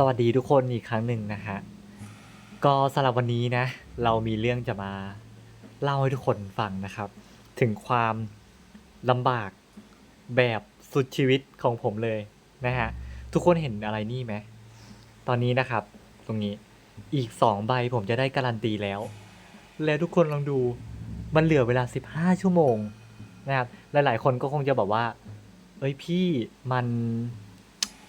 สวัสดีทุกคนอีกครั้งหนึ่งนะฮะ ก็สำหรับวันนี้นะ เรามีเรื่องจะมาเล่าให้ทุกคนฟังนะครับ ถึงความลำบากแบบสุดชีวิตของผมเลยนะฮะ ทุกคนเห็นอะไรนี่ไหม ตอนนี้นะครับ ตรงนี้อีกสองใบผมจะได้การันตีแล้ว แล้วทุกคนลองดูมันเหลือเวลา 15 ชั่วโมงนะครับ หลาย ๆ คนก็คงจะบอกว่า เอ้ยพี่มัน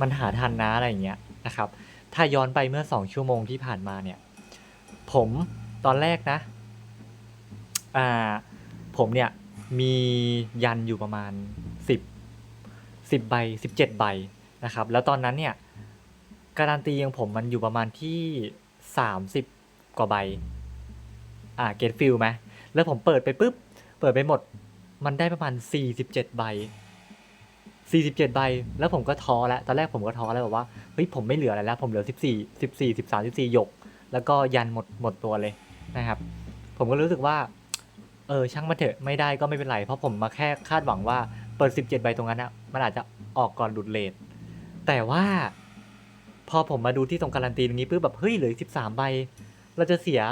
มันหาทันนะอะไรอย่างเงี้ย นะครับ ถ้าย้อนไปเมื่อสองชั่วโมงที่ผ่านมาเนี่ย ผมตอนแรกนะ อ่า ผมเนี่ยมียันอยู่ประมาณสิบสิบใบสิบเจ็ดใบนะครับ แล้วตอนนั้นเนี่ย การันตีของผมมันอยู่ประมาณที่สามสิบกว่าใบ อ่า เก็ตฟิลไหมแล้วผมเปิดไปปุ๊บ เปิดไปหมด มันได้ประมาณสี่สิบเจ็ดใบ 47ใบแล้วผมก็ท้อแล้วตอนแรกผมก็ท้อแล้วแบบว่าเฮ้ยผมไม่เหลืออะไรแล้ว ผมเหลือ 14 14 13 14หยก แล้วก็ยันหมดหมดตัวเลยนะครับ ผมก็รู้สึกว่า เออช่างมาเถอะไม่ได้ก็ไม่เป็นไร เพราะผมมาแค่คาดหวังว่าเปิด 17 ใบตรงนั้นอะมันอาจจะออกก่อนหลุดเลทแต่ว่า พอผมมาดูที่ตรงการันตีตรงนี้ปุ๊บแบบเฮ้ยเหลือ 13 ใบ เราจะเสีย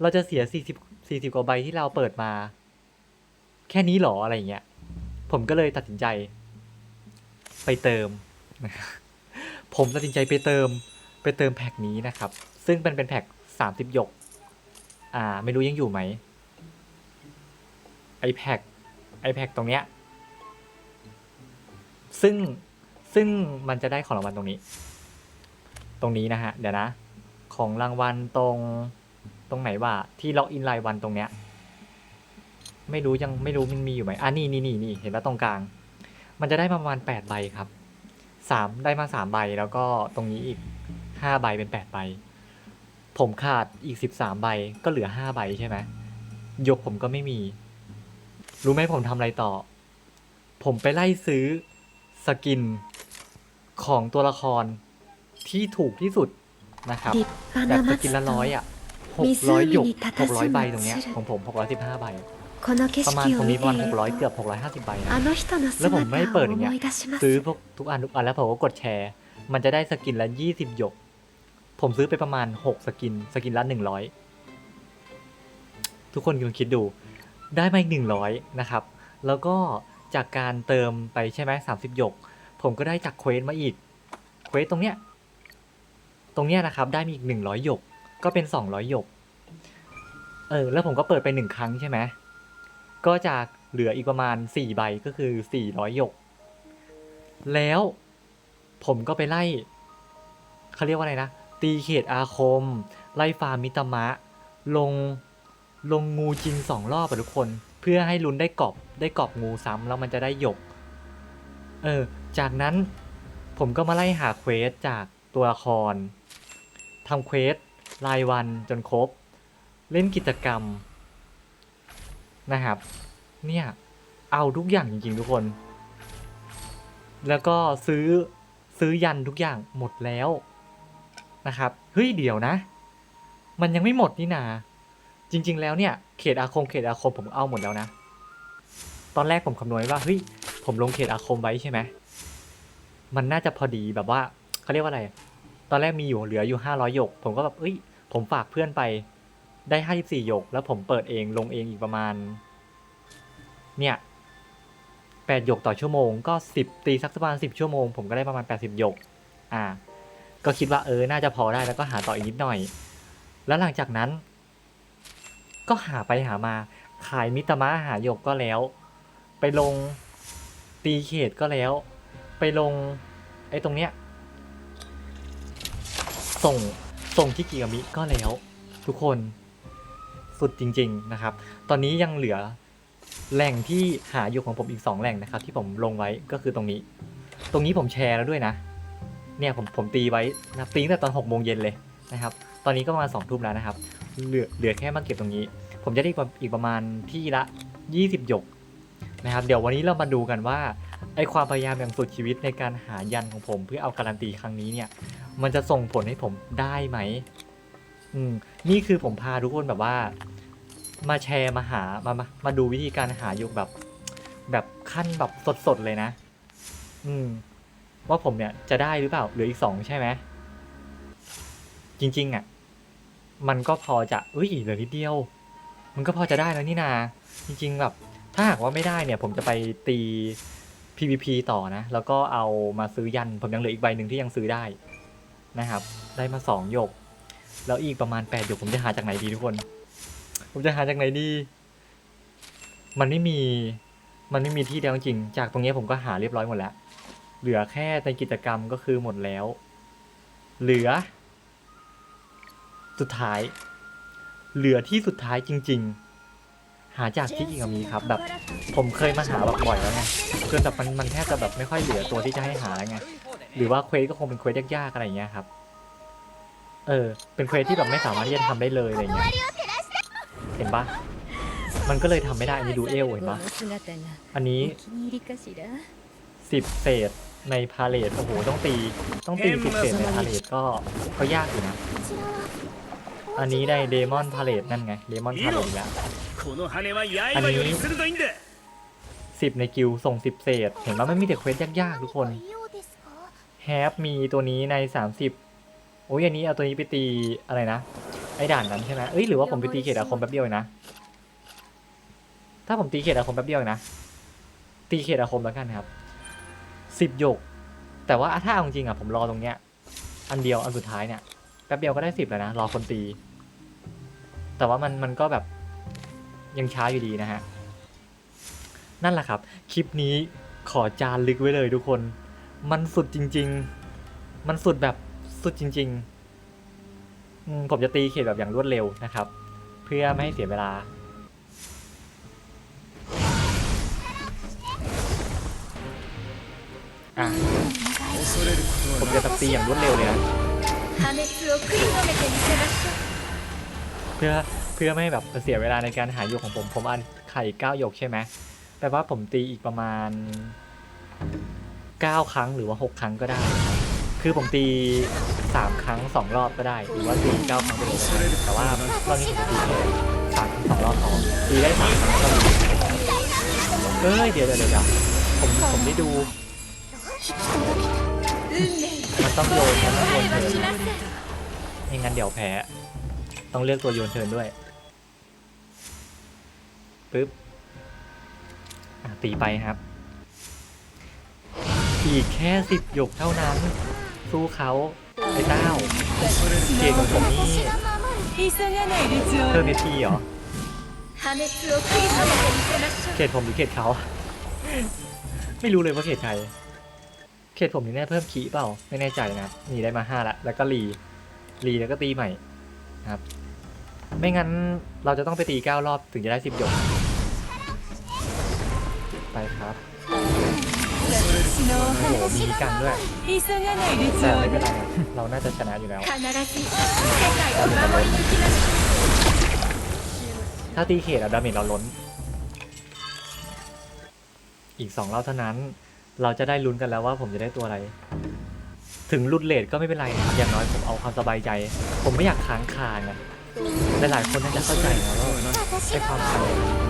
เราจะเสีย 40 40 กว่าใบที่เราเปิดมา แค่นี้หรออะไรอย่างเงี้ยผมก็เลยตัดสินใจ ไปเติม ผมตัดสินใจไปเติมไปเติมแพ็กนี้นะครับ ซึ่งเป็นเป็นแพ็กสามสิบหยก อ่า ไม่รู้ยังอยู่ไหมไอแพ็กไอแพ็กตรงเนี้ย ซึ่งซึ่งมันจะได้ของรางวัลตรงนี้ ตรงนี้นะฮะ เดี๋ยวนะ ของรางวัลตรงตรงไหนว่าที่ล็อกอินรายวันตรงเนี้ย ไม่รู้ยังไม่รู้มันมีอยู่ไหมอ่านี่นี่นี่นี่เห็นว่าตรงกลาง มันจะได้ประมาณแปดใบครับสามได้มาสามใบแล้วก็ตรงนี้อีกห้าใบเป็นแปดใบ ผมขาดอีกสิบสามใบก็เหลือห้าใบใช่ไหมยกผมก็ไม่มี รู้ไหมผมทำอะไรต่อ ผมไปไล่ซื้อสกินของตัวละครที่ถูกที่สุดนะครับแบบสกินละร้อยอะหกร้อยหยกหกร้อยใบตรงเนี้ยของผมหกร้อยสิบห้าใบ ประมาณผมมีประมาณ600 เกือบ 650 ใบนะแล้วผมไม่เปิดอย่างเงี้ยซื้อพวกทุกอันทุกอันแล้วผมก็กดแชร์ มันจะได้สกินละ 20 หยก ผมซื้อไปประมาณ 6 สกิน สกินละ 100 ทุกคนลองคิดดู ได้มาอีก 100 นะครับ แล้วก็จากการเติมไปใช่ไหม30 หยก ผมก็ได้จากเควสมาอีก เควสตรงเนี้ย ตรงเนี้ยนะครับ ได้มีอีก 100 หยก ก็เป็น 200 หยก เออ แล้วผมก็เปิดไปหนึ่งครั้งใช่ไหม ก็จะเหลืออีกประมาณสี่ใบก็คือสี่ร้อยหยก แล้วผมก็ไปไล่เขาเรียกว่าอะไรนะ ตีเขตอาคม ไล่ฟาร์มมิตมะ ลงลงงูจริงสองรอบอะทุกคน เพื่อให้ลุ้นได้กรอบได้กรอบงูซ้ำแล้วมันจะได้หยก เออ จากนั้นผมก็มาไล่หาเควสจากตัวละครทำเควสรายวันจนครบ เล่นกิจกรรม นะครับ เนี่ย เอาทุกอย่างจริงๆทุกคน แล้วก็ซื้อซื้อยันทุกอย่างหมดแล้วนะครับ เฮ้ยเดี๋ยวนะ มันยังไม่หมดนี่นา จริง ๆ แล้วเนี่ย เขตอาคมเขตอาคมผมเอาหมดแล้วนะ ตอนแรกผมคำนวณว่าเฮ้ยผมลงเขตอาคมไว้ใช่ไหม มันน่าจะพอดีแบบว่าเขาเรียกว่าอะไร ตอนแรกมีอยู่เหลืออยู่ห้าร้อยหยก ผมก็แบบเอ้ย ผมฝากเพื่อนไป ได้ห้าสิบสี่หยก แล้วผมเปิดเองลงเองอีกประมาณ เนี่ยแปดหยกต่อชั่วโมงก็สิบตีสักประมาณสิบชั่วโมง ผมก็ได้ประมาณแปดสิบหยก อ่า ก็คิดว่าเออน่าจะพอได้แล้วก็หาต่ออีกนิดหน่อย แล้วหลังจากนั้น ก็หาไปหามา ขายมิตรมะหาหยกก็แล้ว ไปลงตีเขตก็แล้ว ไปลงไอ้ตรงเนี้ยส่งส่งที่กิกามิก็แล้ว ทุกคน สุดจริง ๆนะครับ ตอนนี้ยังเหลือแหล่งที่หาอยู่ของผมอีก 2 แหล่งนะครับ ที่ผมลงไว้ก็คือตรงนี้ ตรงนี้ผมแชร์แล้วด้วยนะ เนี่ยผมผมตีไว้นะตีตั้งแต่ตอน6โมงเย็นเลยนะครับ ตอนนี้ก็ประมาณ2ทุ่มแล้วนะครับ เหลือเหลือแค่มาเก็บตรงนี้ ผมจะได้อีกประมาณที่ละ 20 หยกนะครับ เดี๋ยววันนี้เรามาดูกันว่าไอความพยายามอย่างสุดชีวิตในการหายันของผม เพื่อเอาการันตีครั้งนี้เนี่ย มันจะส่งผลให้ผมได้ไหม อืมนี่คือผมพาทุกคนแบบว่า มาแชร์มาหามามามาดูวิธีการหาอยู่แบบ แบบขั้นแบบสดๆเลยนะ อืม ว่าผมเนี่ยจะได้หรือเปล่าเหลืออีกสองใช่ไหมจริง ๆอะ มันก็พอจะเอ้ยเหลือนิดเดียว มันก็พอจะได้แล้วนี่นา จริง ๆ แบบ ถ้าหากว่าไม่ได้เนี่ย ผมจะไปตี PVP ต่อนะ แล้วก็เอามาซื้อยัน ผมยังเหลืออีกใบหนึ่งที่ยังซื้อได้นะครับ ได้มาสองหยก แล้วอีกประมาณแปดหยกผมจะหาจากไหนดีทุกคน ผมจะหาจากไหนดี มันไม่มี มันไม่มีที่เดียวจริง จากตรงนี้ผมก็หาเรียบร้อยหมดแล้ว เหลือแค่ในกิจกรรมก็คือหมดแล้ว เหลือ สุดท้าย เหลือที่สุดท้ายจริง ๆ หาจากที่อิงามีครับ แบบ ผมเคยมาหาแบบบ่อยแล้วไงจนแบบมันมันแทบจะแบบไม่ค่อยเหลือตัวที่จะให้หาแล้วไง หรือว่าเควสก็คงเป็นเควสยากๆอะไรอย่างเงี้ยครับ เออ เป็นเควสที่แบบไม่สามารถที่จะทำได้เลยอะไรเงี้ย เห็นปะมันก็เลยทำไม่ได้อันนี้ดูเอลเห็นปะอันนี้สิบเศษในพาเลทโอ้โหต้องตี ต้องตีสิบเศษในพาเลทก็ก็ยากอยู่นะ อันนี้ได้เดมอนพาเลทนั่นไงเดมอนพาเลทแล้วอันนี้สิบในกิวส่งสิบเศษ เห็นปะไม่มีแต่เควสยากๆทุกคนแฮปมีตัวนี้ในสามสิบ อ้ยอันนี้เอาตัวนี้ไปตีอะไรนะ ไอ้ด่านนั้นใช่ไหมเอ้ยหรือว่าผมไปตีเขตอาคมแป๊บเดียวเองนะ ถ้าผมตีเขตอาคมแป๊บเดียวเองนะ ตีเขตอาคมแล้วกันครับ สิบหยก แต่ว่าถ้าเอาจริงอะผมรอตรงเนี้ย อันเดียวอันสุดท้ายเนี่ยแป๊บเดียวก็ได้สิบแล้วนะ รอคนตี แต่ว่ามันมันก็แบบยังช้าอยู่ดีนะฮะ นั่นแหละครับ คลิปนี้ขอจานลึกไว้เลยทุกคน มันสุดจริง ๆ มันสุดแบบ สุดจริงๆ ผมจะตีเขตแบบอย่างรวดเร็วนะครับ เพื่อไม่ให้เสียเวลา ผมจะตีอย่างรวดเร็วเลยนะเพื่อเพื่อไม่ให้แบบเสียเวลาในการหาโยกของผมผมอันไข่เก้าโยกใช่ไหมแปลว่าผมตีอีกประมาณ 9 ครั้งหรือว่า 6 ครั้งก็ได้ คือผมตีสามครั้งสองรอบก็ได้ หรือว่าตีเก้าครั้งไปเลยก็ได้แต่ว่ารอบนี้ผมตีแค่สามครั้งสองรอบพอตีได้สามครั้งก็ดีเอ้ยเดี๋ยวเดี๋ยวเดี๋ยวผมผมได้ดู มันต้องโยนมันต้องโยนเทิร์นไม่งั้นเดี๋ยวแพ้ ต้องเลือกตัวโยนเทิร์นด้วยปึ๊บตีไปครับ อีกแค่สิบหยกเท่านั้น สู้เขาไอ้เต้าเก่งของนี่เพิ่มีทีเหรอเขตผมหรือเขตเขา ไม่รู้เลยว่าเขตใคร เขตผมนี่แน่เพิ่มขีเปล่า ไม่แน่ใจนะหนีได้มาห้าละ แล้วก็รีรีแล้วก็ตีใหม่ครับ ไม่งั้นเราจะต้องไปตีเก้ารอบถึงจะได้สิบหยกไปครับ โอ้โห มีกันด้วย 急がないでち แต่ ょ ไม่เป็นไรครับเราน่าจะชนะอยู่แล้ว 必ず世界を守り抜きましょ ถ้าตีเขตอะดาเมจเราล้น อีกสองรอบเท่านั้น เราจะได้ลุ้นกันแล้วว่าผมจะได้ตัวอะไร ถึงหลุดเลทก็ไม่เป็นไรนะครับอย่างน้อยผมเอาความสบายใจ ผมไม่อยากค้างคาไงหลายๆคนน่าจะเข้าใจนะว่าไอ้ความขัน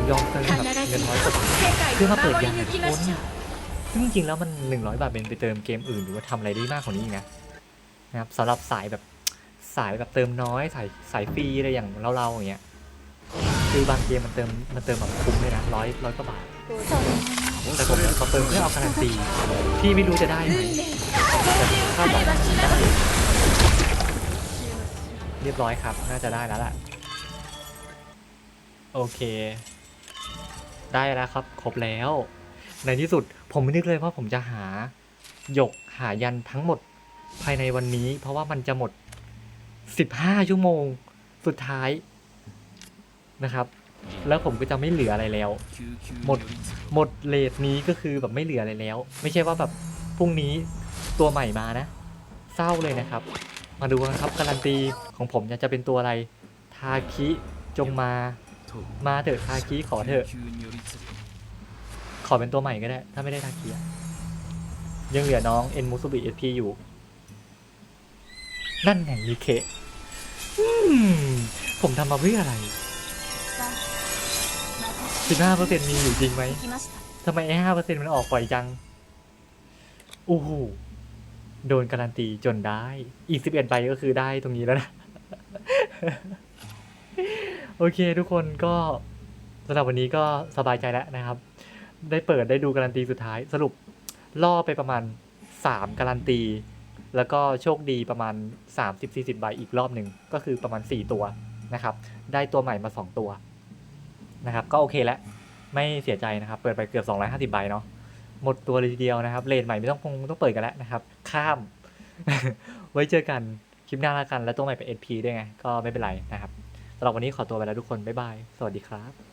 ยอมเติม う แบบ 必 เงิน ず น้อยกว่าบาท 世界 เพื่อ を มาเปิด 守り ยาง 抜 ทุ き ก ま คน しょう ซึ่งจริงแล้วมัน 100 บาทเป็นไปเติมเกมอื่นหรือว่าทำอะไรได้มากกว่านี้อีกนะนะครับสำหรับสายแบบสายแบบเติมน้อยสายสายฟรีอะไรอย่างเราๆอย่างเงี้ยคือบางเกมมันเติมมันเติมแบบคุ้มเลยนะร้อยร้อยกว่าบาทแต่ผมเนี่ยมาเติมเพื่อเอาการันตีที่ไม่รู้จะได้ไหมแต่คาดหวังได้เรียบร้อยครับ น่าจะได้แล้วล่ะ โอเค ได้แล้วครับ ครบแล้ว ในที่สุดผมไม่นึกเลยว่าผมจะหาหยกหายันทั้งหมดภายในวันนี้ เพราะว่ามันจะหมด 15 ชั่วโมงสุดท้ายนะครับ แล้วผมก็จะไม่เหลืออะไรแล้ว หมดหมดเลทนี้ก็คือแบบไม่เหลืออะไรแล้ว ไม่ใช่ว่าแบบพรุ่งนี้ตัวใหม่มานะ เศร้าเลยนะครับ มาดูกันครับการันตีของผมจะเป็นตัวอะไรทาคิจงมา มาเถอะทาคิขอเถอะ อเป็นตัวใหม่ก็ได้ ถ้าไม่ได้ทาคิอะยังเหลือน้องเอ็นมูสุบิเอพีอยู่ นั่นไงมีเคผมทำมาเพื่ออะไร15%มีอยู่จริงไหมทำไมไอ้ห้าเปอร์เซ็นต์มันออกปล่อยจังโอ้โหโดนการันตีจนได้ อีกสิบเอ็ดใบก็คือได้ตรงนี้แล้วนะ โอเคทุกคนก็สำหรับวันนี้ก็สบายใจแล้วนะครับ ได้เปิดได้ดูการันตีสุดท้าย สรุปล่อไปประมาณ 3 การันตี แล้วก็โชคดีประมาณ 30-40 ใบอีกรอบหนึ่งก็คือประมาณ 4 ตัวนะครับ ได้ตัวใหม่มา 2 ตัวนะครับ ก็โอเคแล้วไม่เสียใจนะครับ เปิดไปเกือบ 250 ใบเนาะหมดตัวเลยทีเดียวนะครับเลนใหม่ไม่ต้องคงต้องเปิดกันแล้วนะครับ ข้าม ไว้เจอกันคลิปหน้าละกัน แล้วตัวใหม่เป็น SP ด้วยไง ก็ไม่เป็นไรนะครับสำหรับวันนี้ขอตัวไปแล้วทุกคน บ๊ายบาย สวัสดีครับ